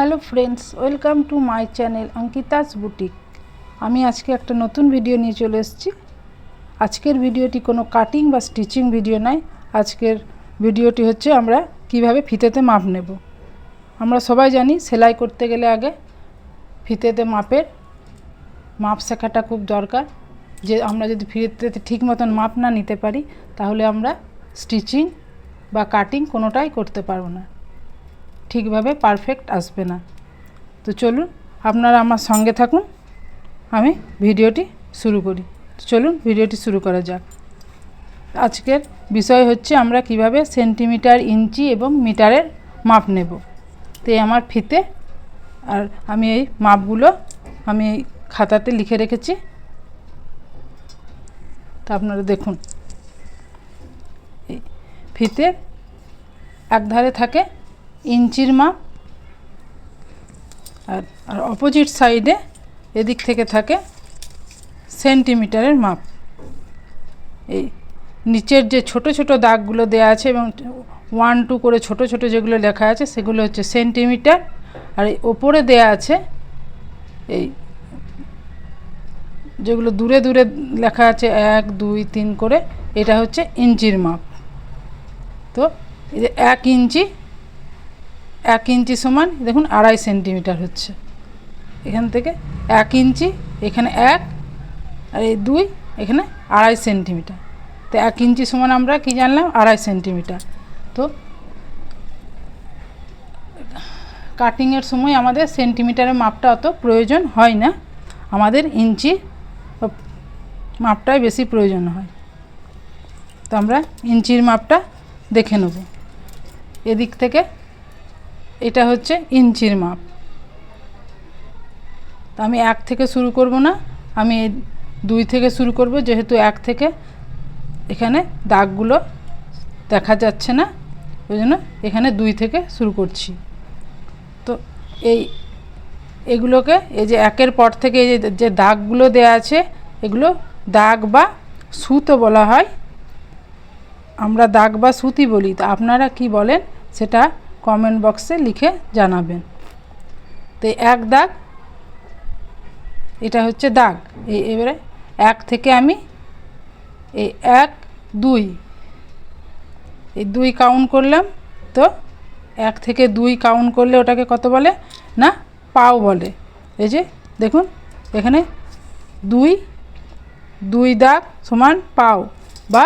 Hello friends, welcome to my channel Ankita's boutique. আমি আজকে একটা নতুন ভিডিও নিয়ে চলে এসেছি। আজকের ভিডিওটি কোনো কাটিং বা স্টিচিং ভিডিও নয়। আজকের ভিডিওটি হচ্ছে আমরা কীভাবে ফিতেতে মাপ নেব। আমরা সবাই জানি সেলাই করতে গেলে আগে ফিতেতে মাপের মাপ শেখাটা খুব দরকার। যে আমরা যদি ফিতেতে ঠিক মতন মাপ না নিতে পারি, তাহলে আমরা স্টিচিং বা কাটিং কোনোটাই করতে পারব না। ঠিকভাবে পারফেক্ট আসবে না। তো চলুন, আপনারা আমার সঙ্গে থাকুন, আমি ভিডিওটি শুরু করি। চলুন, ভিডিওটি শুরু করা যাক। আজকের বিষয় হচ্ছে আমরা কীভাবে সেন্টিমিটার, ইঞ্চি এবং মিটারের মাপ নেব। তো আমার ফিতে, আর আমি এই মাপগুলো আমি এই খাতাতে লিখে রেখেছি। তা আপনারা দেখুন। ফিতে এক ধারে থাকে ইঞ্চির মাপ আর আর অপোজিট সাইডে এদিক থেকে থাকে সেন্টিমিটারের মাপ। এই নিচের যে ছোট ছোট দাগগুলো দেওয়া আছে এবং ওয়ান টু করে ছোট ছোট যেগুলো লেখা আছে সেগুলো হচ্ছে সেন্টিমিটার আর এই ওপরে দেয়া আছে এই যেগুলো দূরে দূরে লেখা আছে এক, দুই, তিন করে, এটা হচ্ছে ইঞ্চির মাপ। তো এক ইঞ্চি এক ইঞ্চি সমান, দেখুন আড়াই সেন্টিমিটার হচ্ছে। এখান থেকে এক ইঞ্চি, এখানে এক, আর এই দুই, এখানে আড়াই সেন্টিমিটার। তো এক ইঞ্চি সমান আমরা কি জানলাম? আড়াই সেন্টিমিটার। তো কাটিংয়ের সময় আমাদের সেন্টিমিটারের মাপটা অত প্রয়োজন হয় না। আমাদের ইঞ্চি মাপটাই বেশি প্রয়োজন হয়। তো আমরা ইঞ্চির মাপটা দেখে নেব। এদিক থেকে এটা হচ্ছে ইঞ্চির মাপ। তা আমি এক থেকে শুরু করব না, আমি দুই থেকে শুরু করব, যেহেতু এক থেকে এখানে দাগগুলো দেখা যাচ্ছে না, ওই জন্য এখানে দুই থেকে শুরু করছি। তো এই এগুলোকে, এই যে একের পর থেকে এই যে যে দাগগুলো দেয়া আছে, এগুলো দাগ বা সুতো বলা হয়। আমরা দাগ বা সুতি বলি। তা আপনারা কি বলেন? সেটা কমেন্ট বক্সে লিখে জানাবেন। তো এক দাগ, এটা হচ্ছে দাগ। এই এবারে এক থেকে আমি এই এক, দুই, এই দুই কাউন্ট করলাম তো এক থেকে দুই কাউন্ট করলে ওটাকে কত বলে? না, পাও বলে। এই যে, দেখুন, এখানে দুই দুই দাগ সমান পাও বা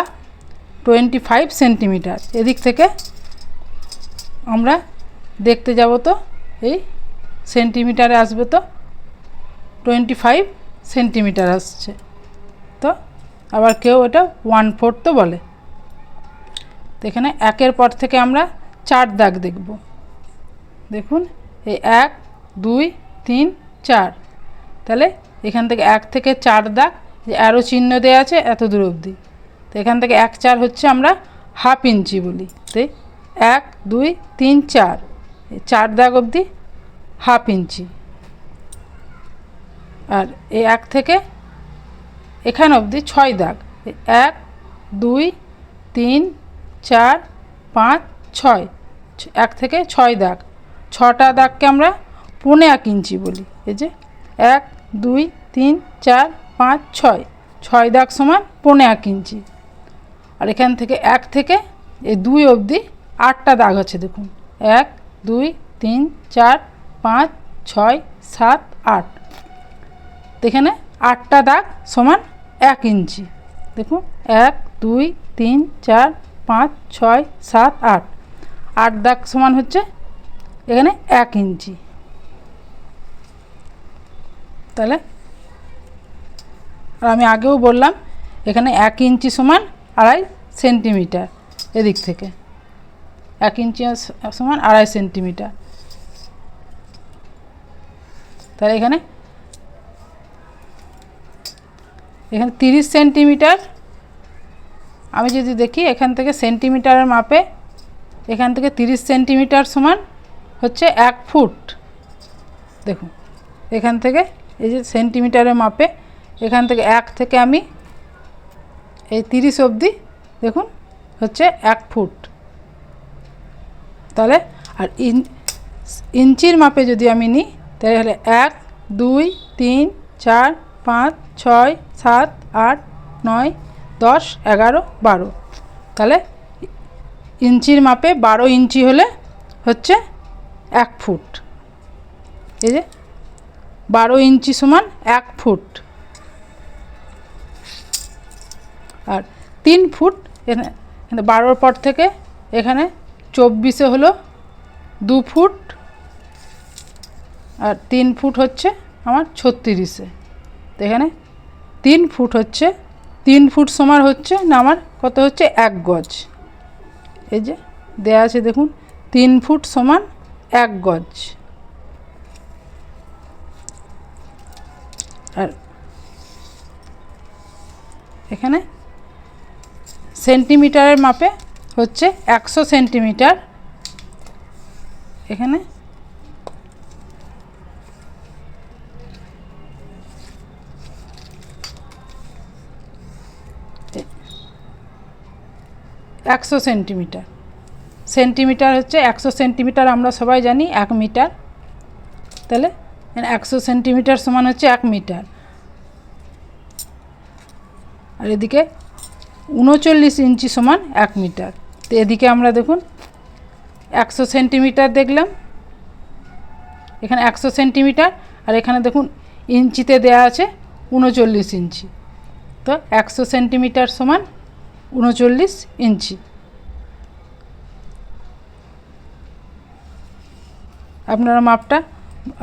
টোয়েন্টি ফাইভ সেন্টিমিটার এদিক থেকে আমরা দেখতে যাব তো, এই সেন্টিমিটারে আসবে তো টোয়েন্টি ফাইভ সেন্টিমিটার আসছে। তো আবার কেউ এটা ওয়ান ফোর্থ বলে। তো এখানে একের পর থেকে আমরা চার দাগ দেখব। দেখুন, এই এক, দুই, তিন, চার। তাহলে এখান থেকে এক থেকে চার দাগ, যে অ্যারো চিহ্ন দেওয়া আছে, এত দূর অবধি। তো এখান থেকে এক চার হচ্ছে আমরা হাফ ইঞ্চি বলি। তো এক, দুই, তিন, চার। চার দাগ অবধি হাফ ইঞ্চি। আর এই এক থেকে এখান অবধি ছয় দাগ। এক, দুই, তিন, চার, পাঁচ, ছয়। এক থেকে ছয় দাগ। ছটা দাগকে আমরা পৌনে এক ইঞ্চি বলি। এই যে এক, দুই, তিন, চার, পাঁচ, ছয়। ছয় দাগ সমান পৌনে এক ইঞ্চি। আর এখান থেকে এক থেকে এই দুই অবধি আটটা দাগ আছে, দেখুন। এক, দুই, তিন, চার, পাঁচ, ছয়, সাত, আট। এখানে আটটা দাগ সমান এক ইঞ্চি। দেখুন, এক, দুই, তিন, চার, পাঁচ, ছয়, সাত, আট। আট দাগ সমান হচ্ছে এখানে এক ইঞ্চি। তাহলে, আর আমি আগেও বললাম, এখানে এক ইঞ্চি সমান আড়াই সেন্টিমিটার এদিক থেকে। এক ইঞ্চি সমান আড়াই সেন্টিমিটার। তাহলে এখানে এখানে তিরিশ সেন্টিমিটার। আমি যদি দেখি এখান থেকে সেন্টিমিটারের মাপে, এখান থেকে তিরিশ সেন্টিমিটার সমান হচ্ছে এক ফুট। দেখুন, এখান থেকে এই যে সেন্টিমিটারের মাপে, এখান থেকে এক থেকে আমি এই তিরিশ অবধি দেখুন হচ্ছে এক ফুট। তাহলে আর ইঞ্চির মাপে যদি আমি নিই, তাহলে এক, দুই, তিন, চার, পাঁচ, ছয়, সাত, আট, নয়, দশ, এগারো, বারো। তাহলে ইঞ্চির মাপে বারো ইঞ্চি হলে হচ্ছে এক ফুট। এই যে বারো ইঞ্চি সমান এক ফুট। আর তিন ফুট এখানে বারোর পর থেকে এখানে চব্বিশে হলো দু ফুট আর তিন ফুট হচ্ছে আমার ছত্রিশে। তো এখানে তিন ফুট হচ্ছে, তিন ফুট সমান হচ্ছে না আমার কত হচ্ছে? এক গজ। এই যে দেয়া আছে দেখুন, তিন ফুট সমান এক গজ। আর এখানে সেন্টিমিটারের মাপে হচ্ছে একশো সেন্টিমিটার। এখানে একশো সেন্টিমিটার। সেন্টিমিটার হচ্ছে একশো সেন্টিমিটার আমরা সবাই জানি, এক মিটার। তাহলে একশো সেন্টিমিটার সমান হচ্ছে এক মিটার। আর এদিকে উনচল্লিশ ইঞ্চি সমান এক মিটার। এদিকে আমরা দেখুন একশো সেন্টিমিটার দেখলাম। এখানে একশো সেন্টিমিটার আর এখানে দেখুন ইঞ্চিতে দেয়া আছে উনচল্লিশ ইঞ্চি। তো একশো সেন্টিমিটার সমান উনচল্লিশ ইঞ্চি। আপনারা মাপটা,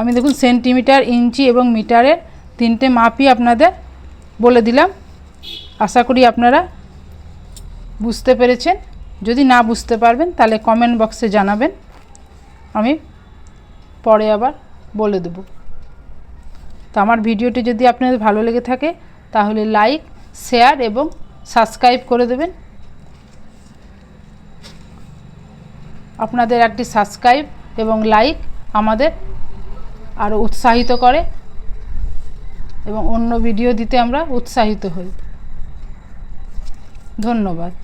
আমি দেখুন সেন্টিমিটার, ইঞ্চি এবং মিটারের তিনটে মাপই আপনাদের বলে দিলাম। আশা করি আপনারা বুঝতে পেরেছেন। যদি না বুঝতে পারবেন, তাহলে কমেন্ট বক্সে জানাবেন। আমি পরে আবার বলে দেব। তো আমার ভিডিওটি যদি আপনাদের ভালো লেগে থাকে, তাহলে লাইক শেয়ার এবং সাবস্ক্রাইব করে দেবেন। আপনাদের একটি সাবস্ক্রাইব এবং লাইক আমাদের আরও উৎসাহিত করে এবং অন্য ভিডিও দিতে আমরা উৎসাহিত হই। ধন্যবাদ।